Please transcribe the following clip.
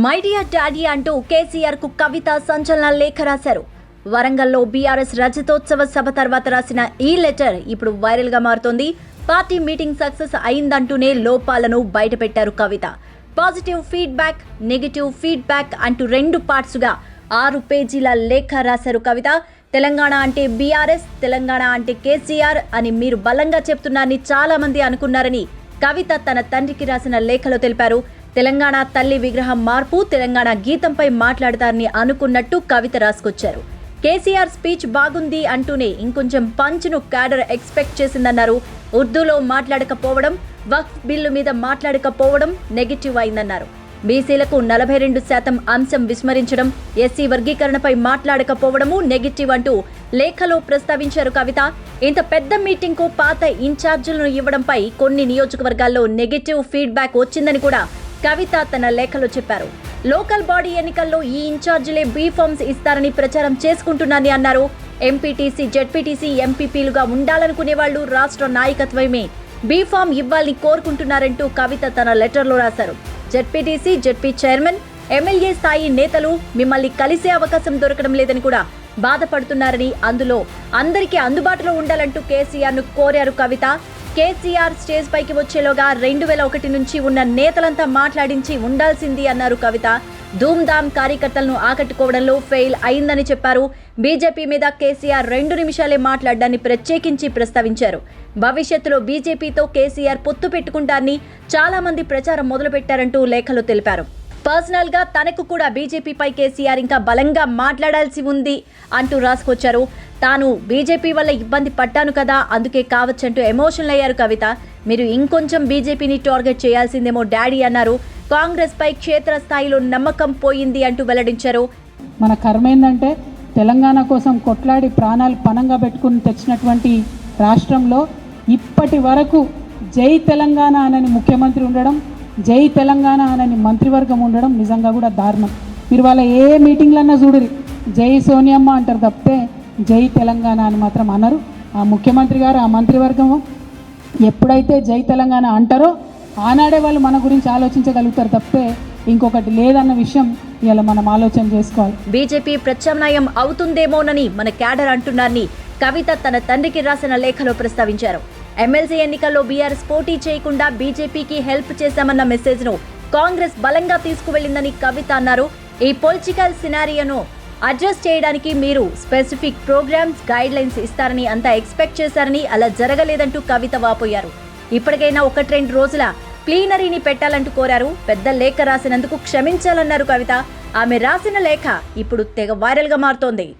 My dear daddy అంటూ కేసీఆర్కు కవిత సంచలన లేఖ రాశారు. వరంగల్లో బీఆర్ఎస్ రజతోత్సవ సభ తర్వాత రాసిన ఈ లెటర్ ఇప్పుడు వైరల్గా మారుతోంది. పార్టీ మీటింగ్ సక్సెస్ అయిందంటూనే లోపాలను బయటపెట్టారు Kavitha. Positive feedback negative feedback అంటూ రెండు పార్ట్స్గా ఆరు పేజీల లేఖ రాశారు కవిత. తెలంగాణ అంటే బీఆర్ఎస్ తెలంగాణ అంటే కేసీఆర్ అని మీరు బలంగా చెప్తున్నారని చాలామంది అనుకున్నారని కవిత తన తండ్రికి రాసిన లేఖలో తెలిపారు. తెలంగాణ తల్లి విగ్రహం మార్పు తెలంగాణ గీతంపై మాట్లాడతారని అనుకున్నట్టు కవిత రాసుకొచ్చారు. కేసీఆర్ స్పీచ్ బాగుంది అంటూనే ఇంకొంచెం పంచ్ను క్యాడర్ ఎక్స్పెక్ట్ చేసిందన్నారు. ఉర్దూలో మాట్లాడకపోవడం వక్ఫ్ బిల్లు మీద మాట్లాడకపోవడం నెగిటివ్ అయిందన్నారు. బీసీలకు నలభై రెండు శాతం అంశం విస్మరించడం ఎస్సీ వర్గీకరణపై మాట్లాడకపోవడము నెగిటివ్ అంటూ లేఖలో ప్రస్తావించారు కవిత. ఇంత పెద్ద మీటింగ్కు పాత ఇన్ఛార్జీలను ఇవ్వడంపై కొన్ని నియోజకవర్గాల్లో నెగిటివ్ ఫీడ్బ్యాక్ వచ్చిందని కూడా కవిత తన లేఖలో చెప్పారు. లోకల్ బాడీ ఎన్నికల్లో ఈ ఇన్ఛార్జీలే బీ ఫార్మ్స్ ఇస్తారని ప్రచారం చేసుకుంటున్నారని అన్నారు. ఎంపీటీసీ జెడ్పీటీసీ ఎంపీపీలుగా ఉండాలనుకునే వాళ్ళు రాష్ట్ర నాయకత్వమే. బీ ఫామ్ ఇవ్వాలని కోరుకుంటున్నారంటూ కవిత తన లెటర్లో రాశారు. జెడ్పీటీసీ జెడ్పీ చైర్మన్ ఎమ్మెల్యే స్థాయి నేతలు మిమ్మల్ని కలిసే అవకాశం దొరకడం లేదని కూడా బాధపడుతున్నారని అందులో అందరికీ అందుబాటులో ఉండాలంటూ కేసీఆర్ను కోరారు కవిత. కేసీఆర్ స్టేజ్ పైకి వచ్చేలోగా రెండు వేల ఒకటి నుంచి ఉన్న నేతలంతా మాట్లాడించి ఉండాల్సింది అన్నారు కవిత. ధూమ్ధామ్ కార్యకర్తలను ఆకట్టుకోవడంలో ఫెయిల్ అయిందని చెప్పారు. బీజేపీ మీద కేసీఆర్ రెండు నిమిషాలే మాట్లాడడాన్ని ప్రత్యేకించి ప్రస్తావించారు. భవిష్యత్తులో బీజేపీతో కేసీఆర్ పొత్తు పెట్టుకుంటారని చాలామంది ప్రచారం మొదలుపెట్టారంటూ లేఖలో తెలిపారు. పర్సనల్గా తనకు కూడా బీజేపీపై కేసీఆర్ ఇంకా బలంగా మాట్లాడాల్సి ఉంది అంటూ రాసుకొచ్చారు. తాను బీజేపీ వల్ల ఇబ్బంది పడ్డాను కదా అందుకే కావచ్చంటూ ఎమోషనల్ అయ్యారు కవిత. మీరు ఇంకొంచెం బీజేపీని టార్గెట్ చేయాల్సిందేమో డాడీ అన్నారు. కాంగ్రెస్ పై క్షేత్రస్థాయిలో నమ్మకం పోయింది అంటూ వెల్లడించారు. మన కర్మ ఏంటంటే తెలంగాణ కోసం కొట్లాడి ప్రాణాలు పణంగా పెట్టుకుని తెచ్చినటువంటి రాష్ట్రంలో ఇప్పటి వరకు జై తెలంగాణ అనని ముఖ్యమంత్రి ఉండడం జై తెలంగాణ అనని మంత్రివర్గం ఉండడం నిజంగా కూడా దారుణం. మీరు వాళ్ళ ఏ మీటింగ్లన్నా చూడరు జై సోనియమ్మ అంటారు తప్పితే జై తెలంగాణ అని మాత్రం అనరు. ఆ ముఖ్యమంత్రి గారు ఆ మంత్రివర్గం ఎప్పుడైతే జై తెలంగాణ అంటారో ఆనాడే వాళ్ళు మన గురించి ఆలోచించగలుగుతారు తప్పితే ఇంకొకటి లేదన్న విషయం ఇలా మనం ఆలోచన చేసుకోవాలి. బీజేపీ ప్రత్యామ్నాయం అవుతుందేమోనని మన క్యాడర్ అంటున్నారని కవిత తన తండ్రికి రాసిన లేఖలో ప్రస్తావించారు. ఎమ్మెల్సీ ఎన్నికల్లో బీఆర్ఎస్ పోటీ చేయకుండా బీజేపీకి హెల్ప్ చేశామన్న మెసేజ్ను కాంగ్రెస్ బలంగా తీసుకువెళ్ళిందని కవిత అన్నారు. ఈ పొలిటికల్ సినారియోను అడ్జస్ట్ చేయడానికి మీరు స్పెసిఫిక్ ప్రోగ్రామ్స్ గైడ్ లైన్స్ ఇస్తారని అంతా ఎక్స్పెక్ట్ చేశారని అలా జరగలేదంటూ కవిత వాపోయారు. ఇప్పటికైనా ఒకటి రెండు రోజుల ప్లీనరీని పెట్టాలంటూ కోరారు. పెద్ద లేఖ రాసినందుకు క్షమించాలన్నారు కవిత. ఆమె రాసిన లేఖ ఇప్పుడు తెగ వైరల్గా మారుతోంది.